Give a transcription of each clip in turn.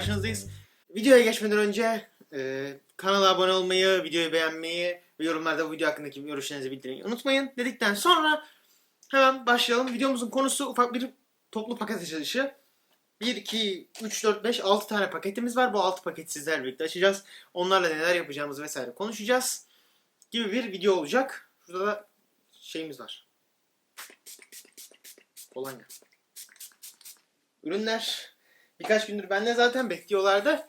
karşınızdayız. Videoya geçmeden önce e, kanala abone olmayı, videoyu beğenmeyi ve yorumlarda bu video hakkındaki görüşlerinizi bildirmeyi unutmayın dedikten sonra hemen başlayalım. Videomuzun konusu ufak bir toplu paket açılışı. 1, 2, 3, 4, 5, 6 tane paketimiz var. Bu 6 paketi sizlerle birlikte açacağız. Onlarla neler yapacağımızı vesaire konuşacağız. Gibi bir video olacak. Şurada da şeyimiz var. Kolonya. Ürünler birkaç gündür bende zaten bekliyorlardı.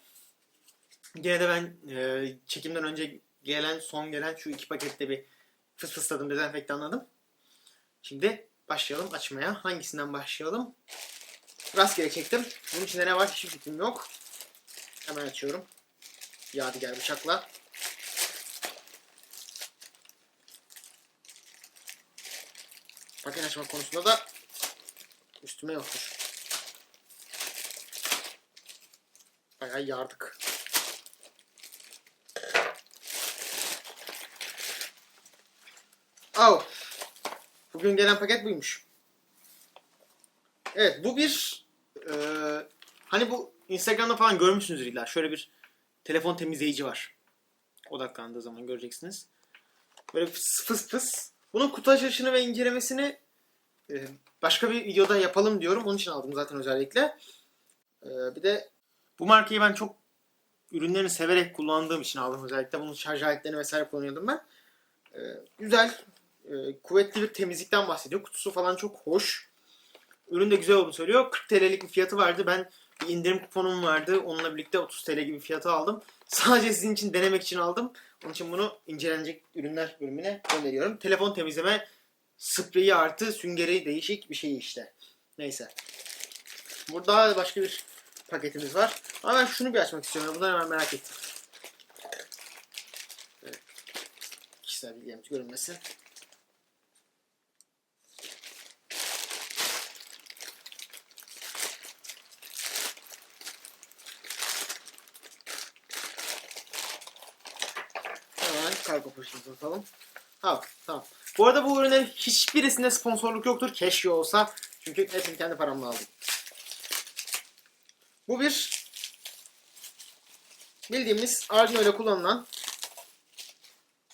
Gene de ben e, çekimden önce gelen, son gelen şu iki pakette bir fıs fısladım, dezenfektanladım. Şimdi başlayalım açmaya. Hangisinden başlayalım? Rastgele çektim. Bunun içinde ne var hiçbir fikrim yok. Hemen açıyorum. Yadigar bıçakla. Paket açma konusunda da üstüme yoktur. Bayağı yardık. Au. Bugün gelen paket buymuş. Evet bu bir e, hani bu Instagram'da falan görmüşsünüzdür illa. Şöyle bir telefon temizleyici var. Odaklandığı zaman göreceksiniz. Böyle fıs fıs fıs. Bunun kutu açılışını ve incelemesini e, başka bir videoda yapalım diyorum. Onun için aldım zaten özellikle. E, bir de bu markayı ben çok ürünlerini severek kullandığım için aldım özellikle. Bunun şarj aletlerini vesaire kullanıyordum ben. E, güzel, e, kuvvetli bir temizlikten bahsediyor. Kutusu falan çok hoş. Ürün de güzel olduğunu söylüyor. 40 TL'lik bir fiyatı vardı. Ben bir indirim kuponum vardı. Onunla birlikte 30 TL gibi fiyatı aldım. Sadece sizin için denemek için aldım. Onun için bunu incelenecek ürünler bölümüne gönderiyorum. Telefon temizleme spreyi artı süngeri değişik bir şey işte. Neyse. Burada başka bir paketimiz var. Ama ben şunu bir açmak istiyorum. Bunları hemen merak ettim. Evet. Kişisel bilgilerimiz görünmesin. Hemen kargo poşetimizi atalım. Tamam, tamam. Bu arada bu ürünlerin hiçbirisinde sponsorluk yoktur. Keşke olsa. Çünkü hepsini kendi paramla aldım. Bu bir bildiğimiz Arduino ile kullanılan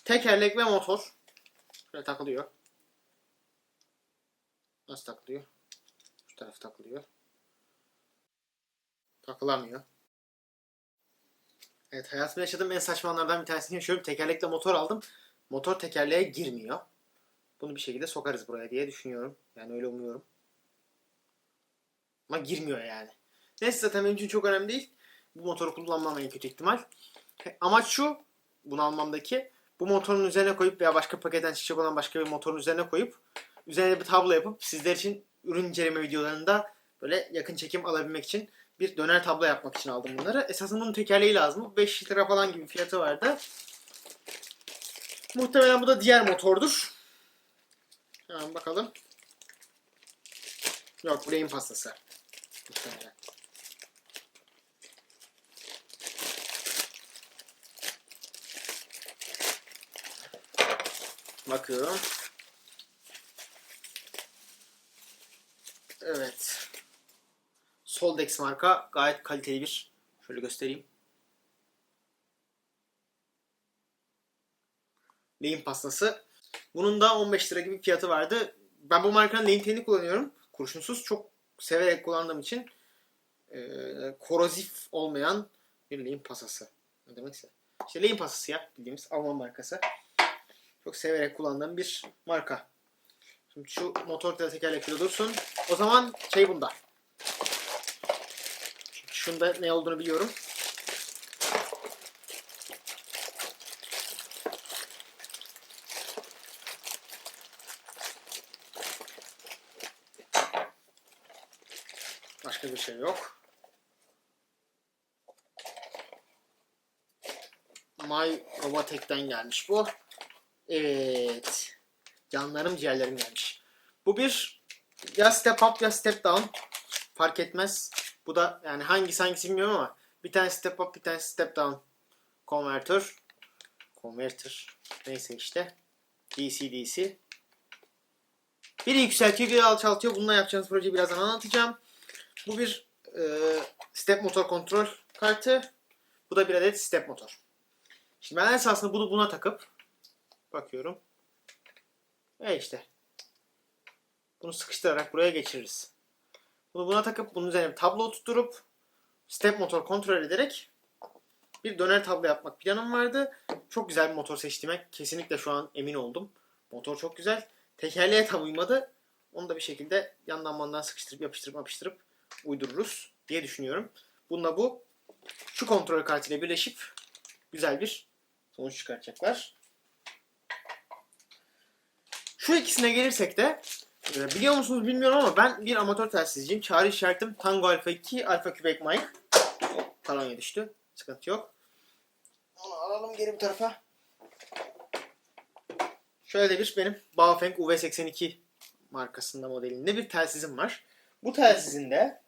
tekerlek ve motor. Şöyle takılıyor. Nasıl takılıyor? Şu taraf takılıyor. Takılamıyor. Evet hayatımda yaşadığım en saçma anlardan bir tanesini yaşıyorum. Tekerlekle motor aldım. Motor tekerleğe girmiyor. Bunu bir şekilde sokarız buraya diye düşünüyorum. Yani öyle umuyorum. Ama girmiyor yani. Neyse zaten benim için çok önemli değil. Bu motoru kullanmam en kötü ihtimal. Amaç şu. Bunu almamdaki. Bu motorun üzerine koyup veya başka paketten çıkacak olan başka bir motorun üzerine koyup üzerine bir tablo yapıp sizler için ürün inceleme videolarında böyle yakın çekim alabilmek için bir döner tablo yapmak için aldım bunları. Esasında bunun tekerleği lazım. 5 lira falan gibi fiyatı vardı. Muhtemelen bu da diğer motordur. Hemen bakalım. Yok bu rehin pastası. Muhtemelen. Bakıyorum. Evet. Soldex marka gayet kaliteli bir. Şöyle göstereyim. Lehim pastası. Bunun da 15 lira gibi fiyatı vardı. Ben bu markanın lehim telini kullanıyorum. Kurşunsuz. Çok severek kullandığım için e, korozif olmayan bir lehim pastası. Ne demekse. İşte lehim pastası ya bildiğimiz Alman markası. Çok severek kullandığım bir marka. Şimdi şu motor da tekerlekli dursun. O zaman şey bunda. Şunda ne olduğunu biliyorum. Başka bir şey yok. My Robotek'ten gelmiş bu. Evet. Canlarım ciğerlerim gelmiş. Bu bir ya step up ya step down. Fark etmez. Bu da yani hangisi hangisi bilmiyorum ama bir tane step up bir tane step down converter. Converter. Neyse işte. DC DC. Biri yükseltiyor, biri alçaltıyor. Bununla yapacağınız projeyi birazdan anlatacağım. Bu bir e, step motor kontrol kartı. Bu da bir adet step motor. Şimdi ben esasında bunu buna takıp bakıyorum. E işte. Bunu sıkıştırarak buraya geçiririz. Bunu buna takıp bunun üzerine bir tablo oturtup step motor kontrol ederek bir döner tablo yapmak planım vardı. Çok güzel bir motor seçtiğime kesinlikle şu an emin oldum. Motor çok güzel. Tekerleğe tam uymadı. Onu da bir şekilde yandan mandan sıkıştırıp yapıştırıp yapıştırıp uydururuz diye düşünüyorum. Bununla bu şu kontrol kartıyla birleşip güzel bir sonuç çıkartacaklar. Şu ikisine gelirsek de e, biliyor musunuz bilmiyorum ama ben bir amatör telsizciyim. Çağrı işaretim Tango Alpha 2 Alpha Quebec Mike. Hop, Kolonya düştü. Sıkıntı yok. Onu alalım geri bir tarafa. Şöyle bir benim Baofeng UV82 markasında modelinde bir telsizim var. Bu telsizin de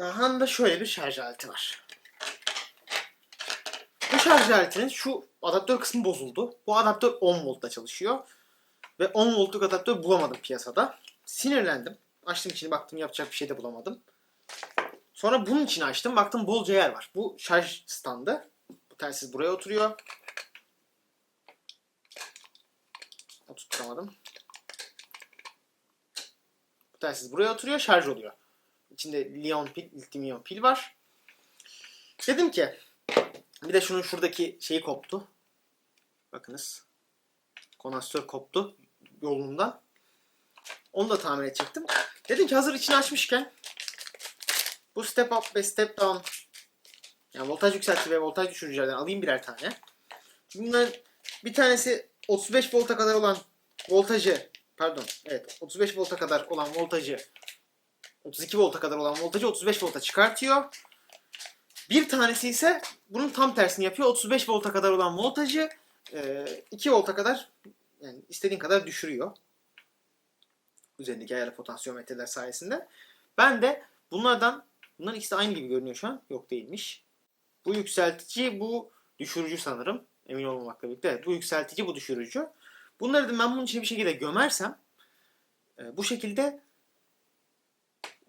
Aha da şöyle bir şarj aleti var. Bu şarj aletinin şu adaptör kısmı bozuldu. Bu adaptör 10 voltta çalışıyor. Ve 10 voltluk adaptör bulamadım piyasada. Sinirlendim. Açtım içini baktım yapacak bir şey de bulamadım. Sonra bunun için açtım. Baktım bolca yer var. Bu şarj standı. Bu telsiz buraya oturuyor. Oturtamadım. Bu telsiz buraya oturuyor. Şarj oluyor. İçinde liyon pil, iyon pil var. Dedim ki bir de şunun şuradaki şeyi koptu. Bakınız. Kondansatör koptu yolundan. Onu da tamir edecektim. Dedim ki hazır içini açmışken bu step up ve step down yani voltaj yükseltici ve voltaj düşürücülerden alayım birer tane. Bunların bir tanesi 35 volta kadar olan voltajı pardon evet 35 volta kadar olan voltajı 32 volta kadar olan voltajı 35 volta çıkartıyor. Bir tanesi ise bunun tam tersini yapıyor. 35 volta kadar olan voltajı e, 2 volta kadar yani istediğin kadar düşürüyor. Üzerindeki ayarlı potansiyometreler sayesinde. Ben de bunlardan bunların ikisi de aynı gibi görünüyor şu an. Yok değilmiş. Bu yükseltici, bu düşürücü sanırım. Emin olmamakla birlikte. Evet, bu yükseltici, bu düşürücü. Bunları da ben bunun içine bir şekilde gömersem e, bu şekilde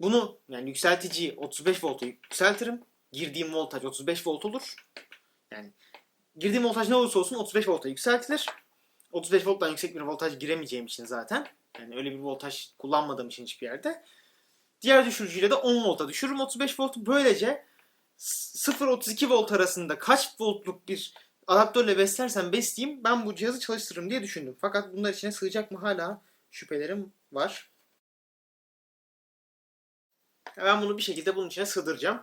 bunu yani yükselticiyi 35 volta yükseltirim. Girdiğim voltaj 35 volt olur. Yani girdiğim voltaj ne olursa olsun 35 volta yükseltilir. 35 volttan yüksek bir voltaj giremeyeceğim için zaten. Yani öyle bir voltaj kullanmadığım için hiçbir yerde. Diğer düşürücüyle de 10 volta düşürürüm 35 voltu. Böylece 0-32 volt arasında kaç voltluk bir adaptörle beslersem besleyeyim ben bu cihazı çalıştırırım diye düşündüm. Fakat bunlar içine sığacak mı hala şüphelerim var. Ben bunu bir şekilde bunun içine sığdıracağım.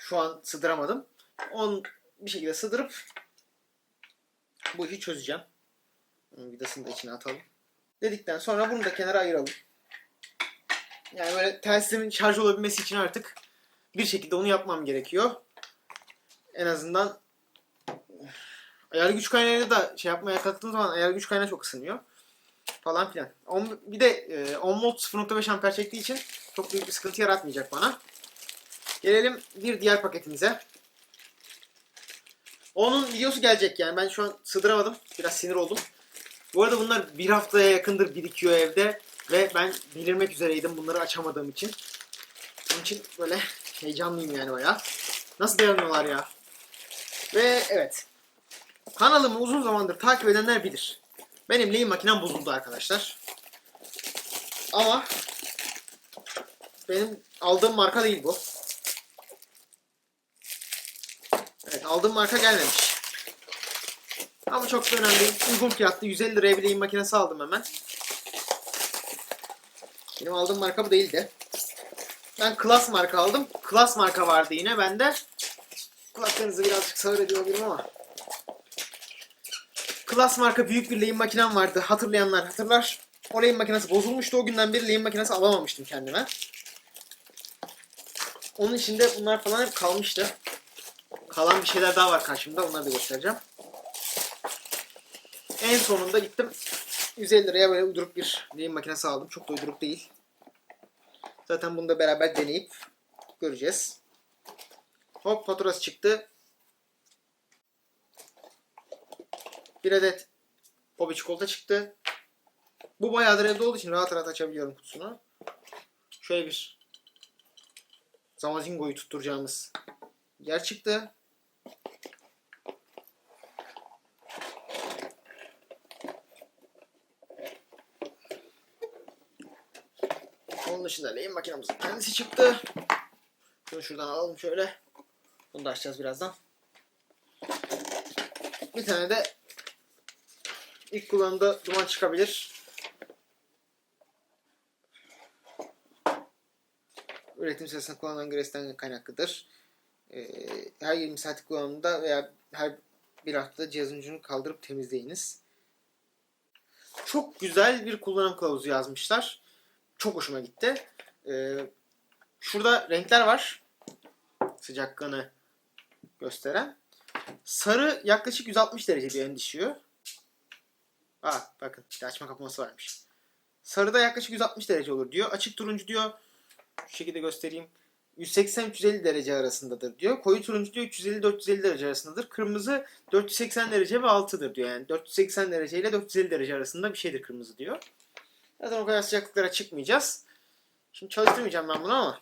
Şu an sığdıramadım. Onu bir şekilde sığdırıp bu işi çözeceğim. Vidasını da içine atalım. Dedikten sonra bunu da kenara ayıralım. Yani böyle telsizimin şarj olabilmesi için artık bir şekilde onu yapmam gerekiyor. En azından ayar güç kaynağıyla da şey yapmaya kalktığım zaman ayar güç kaynağı çok ısınıyor. Falan filan. On, bir de e, 10 volt 0.5 amper çektiği için çok büyük bir sıkıntı yaratmayacak bana. Gelelim bir diğer paketimize. Onun videosu gelecek yani. Ben şu an sığdıramadım. Biraz sinir oldum. Bu arada bunlar bir haftaya yakındır birikiyor evde. Ve ben belirmek üzereydim bunları açamadığım için. Onun için böyle heyecanlıyım yani bayağı. Nasıl dayanıyorlar ya? Ve evet. Kanalımı uzun zamandır takip edenler bilir. Benim lehim makinem bozuldu arkadaşlar. Ama benim aldığım marka değil bu. Evet aldığım marka gelmemiş. Ama çok da önemli değil. Uygun fiyatlı 150 liraya bir lehim makinesi aldım hemen. Benim aldığım marka bu değildi. Ben Class marka aldım. Class marka vardı yine bende. Kulaklarınızı birazcık sağır ediyor olabilirim ama. Class marka büyük bir lehim makinem vardı. Hatırlayanlar hatırlar. O lehim makinesi bozulmuştu. O günden beri lehim makinesi alamamıştım kendime. Onun içinde bunlar falan hep kalmıştı. Kalan bir şeyler daha var karşımda. Onları da göstereceğim. En sonunda gittim. 150 liraya böyle uyduruk bir lehim makinesi aldım. Çok da uyduruk değil. Zaten bunu da beraber deneyip göreceğiz. Hop faturası çıktı. Bir adet Bobby çikolata çıktı. Bu bayağıdır evde olduğu için rahat rahat açabiliyorum kutusunu. Şöyle bir Zamazingo'yu tutturacağımız yer çıktı. Onun dışında lehim makinemizin kendisi çıktı. Şunu şuradan alalım şöyle. Bunu da açacağız birazdan. Bir tane de ilk kullanımda duman çıkabilir. Üretim sırasında kullanılan gresten kaynaklıdır. Ee, her 20 saatlik kullanımda veya her bir haftada cihazın ucunu kaldırıp temizleyiniz. Çok güzel bir kullanım kılavuzu yazmışlar. Çok hoşuma gitti. Ee, şurada renkler var. Sıcaklığını gösteren. Sarı yaklaşık 160 derece diye düşüyor. Aa bakın bir açma kapaması varmış. Sarıda yaklaşık 160 derece olur diyor. Açık turuncu diyor. Şu şekilde göstereyim. 180-350 derece arasındadır diyor. Koyu turuncu diyor 350-450 derece arasındadır. Kırmızı 480 derece ve altıdır diyor. Yani 480 derece ile 450 derece arasında bir şeydir kırmızı diyor. Zaten o kadar sıcaklıklara çıkmayacağız. Şimdi çalıştırmayacağım ben bunu ama.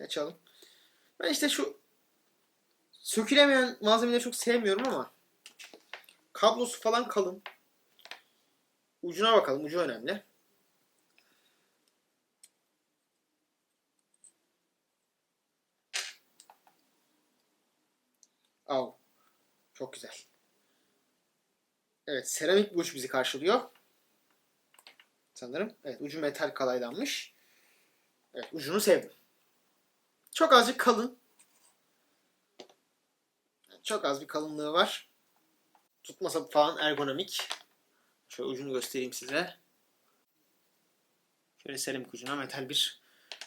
Açalım. Ben işte şu sökülemeyen malzemeleri çok sevmiyorum ama kablosu falan kalın. Ucuna bakalım. Ucu önemli. Av. Çok güzel. Evet. Seramik bir uç bizi karşılıyor. Sanırım. Evet. Ucu metal kalaylanmış. Evet. Ucunu sevdim. Çok azıcık kalın. Çok az bir kalınlığı var. Tutmasa falan ergonomik. Şöyle ucunu göstereyim size. Şöyle seramik ucuna metal bir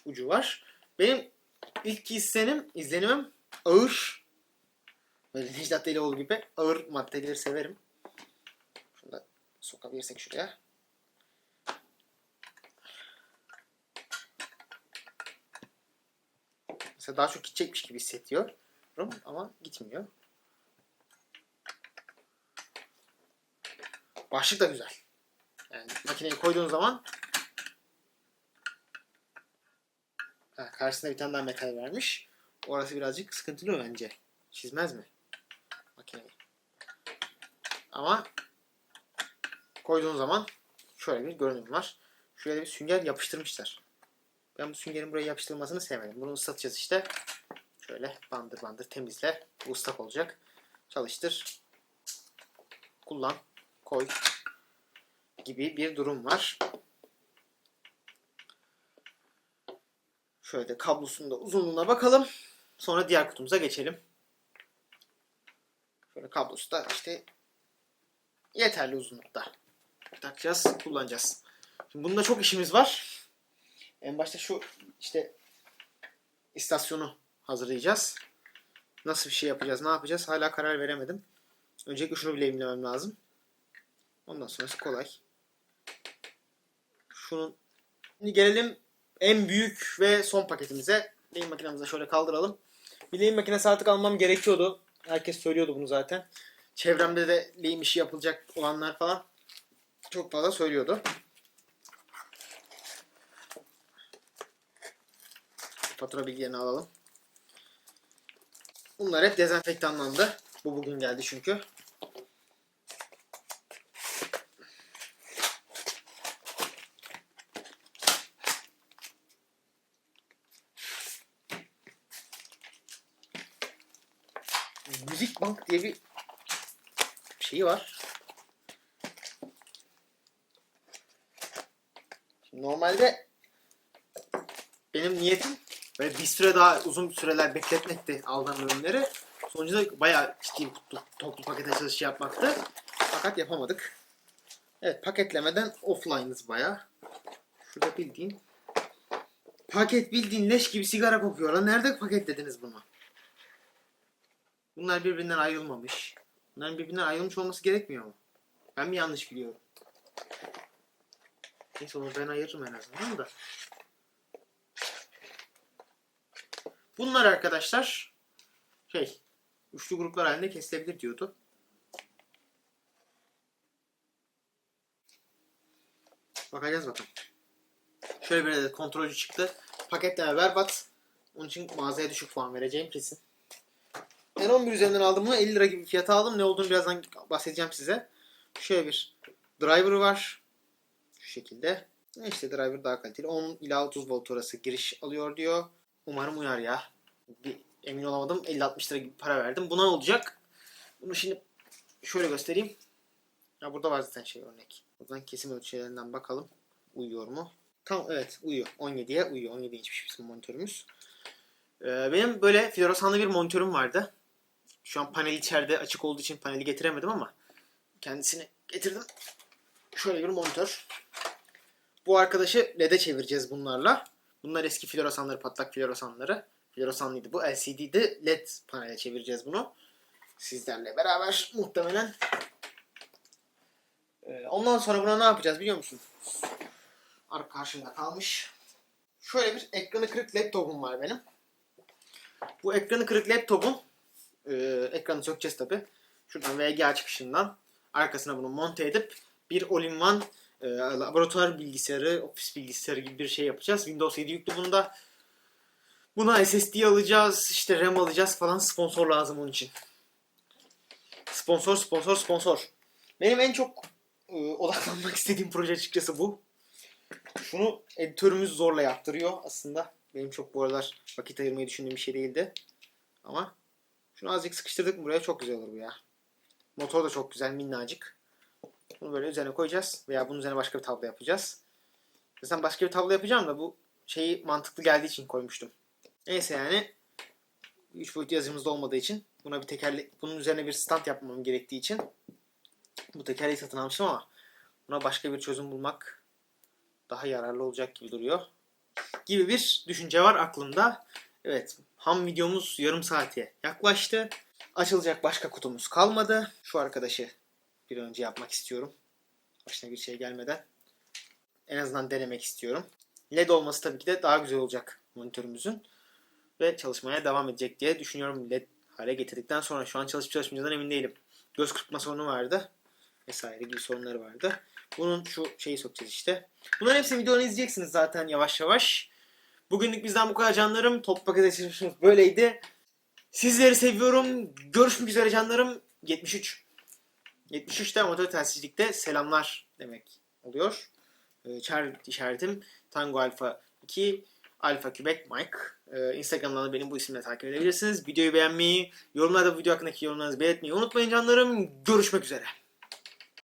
ucu var. Benim ilk izlenim, izlenimim ağır. Böyle Necdet Delioğlu gibi ağır maddeleri severim. Şunu da sokabilirsek şuraya. Mesela daha çok gidecekmiş gibi hissediyorum ama gitmiyor. Başlık da güzel. Yani makineye koyduğun zaman ha, karşısına bir tane daha metal vermiş. Orası birazcık sıkıntılı bence. Çizmez mi? Makineyi. Ama koyduğun zaman şöyle bir görünüm var. Şuraya bir sünger yapıştırmışlar. Ben bu süngerin buraya yapıştırılmasını sevmedim. Bunu ıslatacağız işte. Şöyle bandır bandır temizle. Bu ıslak olacak. Çalıştır. Kullan. Koy. Gibi bir durum var. Şöyle kablosunun da uzunluğuna bakalım. Sonra diğer kutumuza geçelim. Şöyle kablosu da işte yeterli uzunlukta. Takacağız, kullanacağız. Şimdi bunda çok işimiz var. En başta şu işte istasyonu hazırlayacağız. Nasıl bir şey yapacağız, ne yapacağız hala karar veremedim. Öncelikle şunu bileyimlemem lazım. Ondan sonrası kolay. Şunun Şimdi gelelim en büyük ve son paketimize. Lehim makinemize şöyle kaldıralım. Bir lehim makinesi artık almam gerekiyordu. Herkes söylüyordu bunu zaten. Çevremde de lehim işi yapılacak olanlar falan çok fazla söylüyordu. Fatura bilgilerini alalım. Bunlar hep dezenfektanlandı. Bu bugün geldi çünkü. Müzik Bank diye bir şeyi var. Normalde benim niyetim böyle bir süre daha uzun süreler bekletmekti aldığım ürünleri. Sonucunda bayağı ciddi bir toplu paket açılışı yapmaktı. Fakat yapamadık. Evet paketlemeden offline'ız bayağı. Şurada bildiğin paket bildiğin leş gibi sigara kokuyor lan. Nerede paketlediniz bunu? Bunlar birbirinden ayrılmamış. Bunların birbirinden ayrılmış olması gerekmiyor mu? Ben mi yanlış biliyorum? Neyse onu ben ayırırım en azından da. Bunlar arkadaşlar şey üçlü gruplar halinde kesilebilir diyordu. Bakacağız bakalım. Şöyle bir adet kontrolcü çıktı. Paketleme berbat. Onun için mağazaya düşük puan vereceğim kesin. Ben 11 üzerinden aldım bunu. 50 lira gibi fiyata aldım. Ne olduğunu birazdan bahsedeceğim size. Şöyle bir driver var. Şu şekilde. İşte driver daha kaliteli. 10 ila 30 volt arası giriş alıyor diyor. Umarım uyar ya. Bir emin olamadım. 50-60 lira gibi para verdim. Buna olacak? Bunu şimdi şöyle göstereyim. Ya burada var zaten şey örnek. Buradan kesim ölçülerinden bakalım. Uyuyor mu? Tam evet uyuyor. 17'ye uyuyor. 17 inçmiş bizim monitörümüz. Ee, benim böyle floresanlı bir monitörüm vardı. Şu an panel içeride açık olduğu için paneli getiremedim ama kendisini getirdim. Şöyle bir monitör. Bu arkadaşı LED'e çevireceğiz bunlarla. Bunlar eski floresanları, patlak floresanları. Floresanlıydı bu. LCD'di. LED panele çevireceğiz bunu. Sizlerle beraber muhtemelen. Ee, ondan sonra buna ne yapacağız biliyor musun? Arka karşımda kalmış. Şöyle bir ekranı kırık laptopum var benim. Bu ekranı kırık laptopun e, ekranı sökeceğiz tabi. Şuradan VGA çıkışından arkasına bunu monte edip bir all-in-one e, laboratuvar bilgisayarı, ofis bilgisayarı gibi bir şey yapacağız. Windows 7 yüklü bunda. Buna SSD alacağız, işte RAM alacağız falan sponsor lazım onun için. Sponsor, sponsor, sponsor. Benim en çok e, odaklanmak istediğim proje açıkçası bu. Şunu editörümüz zorla yaptırıyor aslında. Benim çok bu aralar vakit ayırmayı düşündüğüm bir şey değildi. Ama şunu azıcık sıkıştırdık buraya çok güzel olur bu ya. Motor da çok güzel minnacık. Bunu böyle üzerine koyacağız veya bunun üzerine başka bir tablo yapacağız. Zaten başka bir tablo yapacağım da bu şeyi mantıklı geldiği için koymuştum. Neyse yani 3 boyutlu yazımızda olmadığı için buna bir tekerlek bunun üzerine bir stand yapmam gerektiği için bu tekerleği satın almıştım ama buna başka bir çözüm bulmak daha yararlı olacak gibi duruyor. Gibi bir düşünce var aklımda. Evet ham videomuz yarım saate yaklaştı. Açılacak başka kutumuz kalmadı. Şu arkadaşı bir önce yapmak istiyorum. Başına bir şey gelmeden. En azından denemek istiyorum. LED olması tabii ki de daha güzel olacak monitörümüzün. Ve çalışmaya devam edecek diye düşünüyorum LED hale getirdikten sonra. Şu an çalışıp çalışmayacağından emin değilim. Göz kırpma sorunu vardı. Vesaire gibi sorunları vardı. Bunun şu şeyi sokacağız işte. Bunların hepsini videolarını izleyeceksiniz zaten yavaş yavaş. Bugünlük bizden bu kadar canlarım. Top paket açılışımız böyleydi. Sizleri seviyorum. Görüşmek üzere canlarım. 73. 73'te amatör telsizlikte selamlar demek oluyor. Çağrı işaretim Tango Alfa 2 Alfa Quebec Mike. Ee, Instagram'dan da beni bu isimle takip edebilirsiniz. Videoyu beğenmeyi, yorumlarda bu video hakkındaki yorumlarınızı belirtmeyi unutmayın canlarım. Görüşmek üzere.